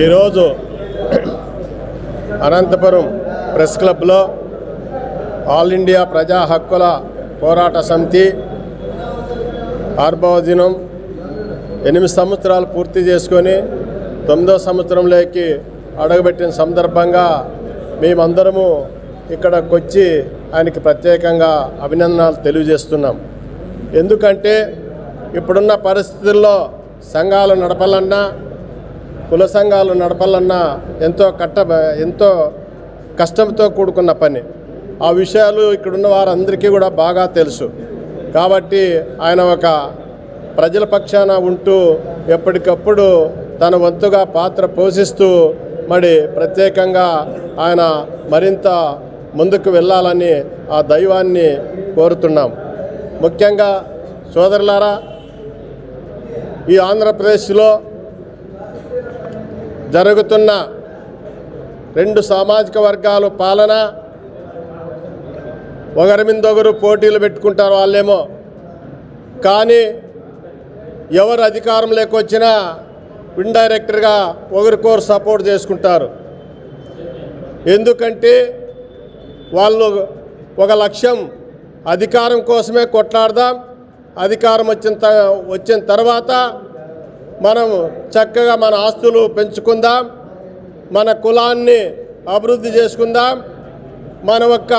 ఈరోజు అనంతపురం ప్రెస్ క్లబ్లో all India ప్రజా హక్కుల పోరాట సమితి ఆర్భవ దినం ఎనిమిది సంవత్సరాలు పూర్తి చేసుకొని తొమ్మిదో సంవత్సరంలోకి అడుగుపెట్టిన సందర్భంగా మేమందరము ఇక్కడకొచ్చి వచ్చి ఆయనకి ప్రత్యేకంగా అభినందనలు తెలియజేస్తున్నాం. ఎందుకంటే ఇప్పుడున్న పరిస్థితుల్లో సంఘాలు నడపాలన్నా కుల సంఘాలు నడపాలన్నా ఎంతో కట్ట ఎంతో కష్టంతో కూడుకున్న పని. ఆ విషయాలు ఇక్కడున్న వారందరికీ కూడా బాగా తెలుసు. కాబట్టి ఆయన ఒక ప్రజల పక్షాన ఉంటూ ఎప్పటికప్పుడు తన వంతుగా పాత్ర పోషిస్తూ మరి ప్రత్యేకంగా ఆయన మరింత ముందుకు వెళ్ళాలని ఆ దైవాన్ని కోరుతున్నాం. ముఖ్యంగా సోదరులారా ఈ ఆంధ్రప్రదేశ్లో జరుగుతున్న రెండు సామాజిక వర్గాలు పాలన ఒకరి మీద ఒకరు పోటీలు పెట్టుకుంటారు వాళ్ళేమో. కానీ ఎవరు అధికారం లేకొచ్చినా ఒకరి ఒకరికొకరు సపోర్ట్ చేసుకుంటారు. ఎందుకంటే వాళ్ళు ఒక లక్ష్యం అధికారం కోసమే కొట్లాడదాం అధికారం వచ్చిన త వచ్చిన తర్వాత మనం చక్కగా మన ఆస్తులు పెంచుకుందాం మన కులాన్ని అభివృద్ధి చేసుకుందాం మన యొక్క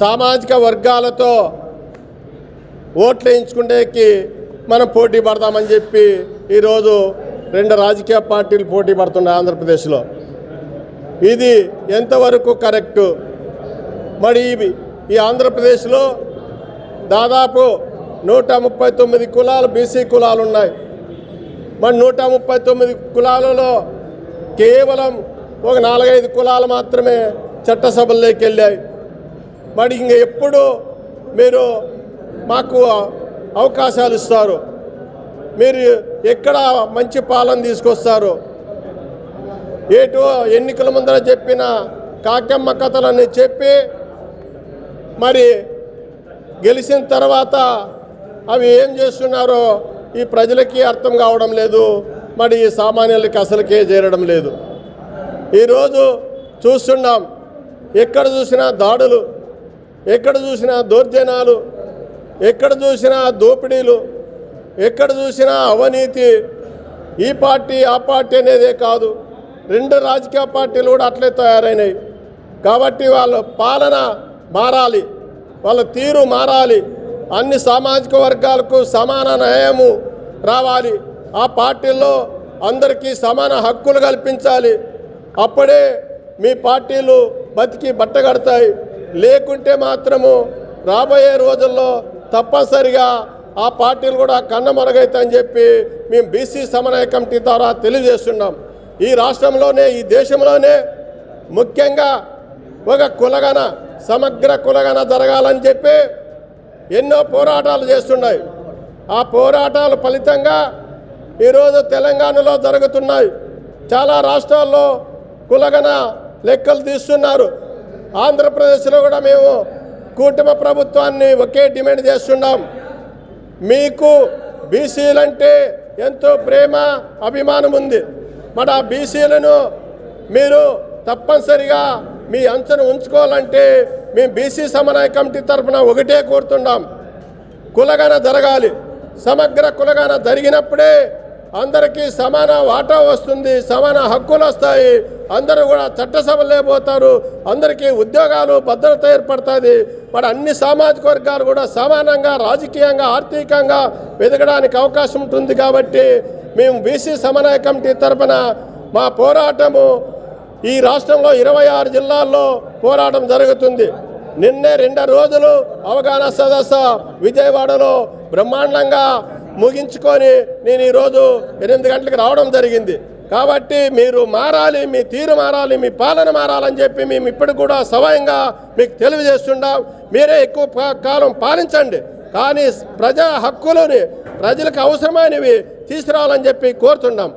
సామాజిక వర్గాలతో ఓట్లు వేయించుకునేకి మనం పోటీ పడదామని చెప్పి ఈరోజు రెండు రాజకీయ పార్టీలు పోటీ పడుతున్నాయి ఆంధ్రప్రదేశ్లో. ఇది ఎంతవరకు కరెక్టు? మరి ఇవి ఈ ఆంధ్రప్రదేశ్లో దాదాపు నూట ముప్పై తొమ్మిది కులాలు బీసీ కులాలు ఉన్నాయి. మరి నూట ముప్పై తొమ్మిది కులాలలో కేవలం ఒక నాలుగైదు కులాలు మాత్రమే చట్టసభల్లోకి వెళ్ళాయి. మరి ఇంక ఎప్పుడు మీరు మాకు అవకాశాలు ఇస్తారు? మీరు ఎక్కడ మంచి పాలన తీసుకొస్తారు? ఏటో ఎన్నికల ముందర చెప్పిన కాకమ్మ కథలన్నీ చెప్పి మరి గెలిచిన తర్వాత అవి ఏం చేస్తున్నారో ఈ ప్రజలకి అర్థం కావడం లేదు. మరి ఈ సామాన్యులకి అసలుకే చేరడం లేదు. ఈరోజు చూస్తున్నాం. ఎక్కడ చూసినా దాడులు ఎక్కడ చూసినా దౌర్జన్యాలు ఎక్కడ చూసినా దోపిడీలు ఎక్కడ చూసినా అవినీతి. ఈ పార్టీ ఆ పార్టీ అనేదే కాదు. రెండు రాజకీయ పార్టీలు కూడా అట్లే తయారైనాయి. కాబట్టి వాళ్ళ పాలన మారాలి. వాళ్ళ తీరు మారాలి. అన్ని సామాజిక వర్గాలకు సమాన న్యాయము రావాలి. ఆ పార్టీల్లో అందరికీ సమాన హక్కులు కల్పించాలి. అప్పుడే మీ పార్టీలు బతికి బట్టగడతాయి లేకుంటే మాత్రము రాబోయే రోజుల్లో తప్పనిసరిగా ఆ పార్టీలు కూడా కన్నమరుగైతాయని చెప్పి మేము బీసీ సమన్వయ కమిటీ ద్వారా తెలియజేస్తున్నాం. ఈ రాష్ట్రంలోనే ఈ దేశంలోనే ముఖ్యంగా ఒక కులగన సమగ్ర కులగన జరగాలని చెప్పి ఎన్నో పోరాటాలు చేస్తున్నాయి. ఆ పోరాటాల ఫలితంగా ఈరోజు తెలంగాణలో జరుగుతున్నాయి. చాలా రాష్ట్రాల్లో కులగన లెక్కలు తీస్తున్నారు. ఆంధ్రప్రదేశ్లో కూడా మేము కూటమి ప్రభుత్వాన్ని ఒకే డిమాండ్ చేస్తున్నాం. మీకు బీసీలంటే ఎంతో ప్రేమ అభిమానం ఉంది. మరి ఆ బీసీలను మీరు తప్పనిసరిగా మీ అంచను ఉంచుకోవాలంటే మేము బీసీ సమన్వయ కమిటీ తరఫున ఒకటే కోరుతున్నాం. కులగన జరగాలి. సమగ్ర కులగన జరిగినప్పుడే అందరికీ సమాన వాటా వస్తుంది సమాన హక్కులు వస్తాయి. అందరూ కూడా చట్టసభలే పోతారు. అందరికీ ఉద్యోగాలు భద్రత ఏర్పడుతుంది. మరి అన్ని సామాజిక వర్గాలు కూడా సమానంగా రాజకీయంగా ఆర్థికంగా ఎదగడానికి అవకాశం ఉంటుంది కాబట్టి మేము బీసీ సమన్వయ కమిటీ తరఫున మా పోరాటము ఈ రాష్ట్రంలో ఇరవై ఆరు జిల్లాల్లో పోరాటం జరుగుతుంది. నిన్నే రెండు రోజులు అవగాహన సదస్సు విజయవాడలో బ్రహ్మాండంగా ముగించుకొని నేను ఈరోజు ఎనిమిది గంటలకు రావడం జరిగింది. కాబట్టి మీరు మారాలి మీ తీరు మారాలి మీ పాలన మారాలని చెప్పి మేము ఇప్పుడు కూడా సవయంగా మీకు తెలియజేస్తున్నాం మీరే ఎక్కువ కాలం పాలించండి. కానీ ప్రజా హక్కులని ప్రజలకు అవసరమైనవి తీసుకురావాలని చెప్పి కోరుతున్నాం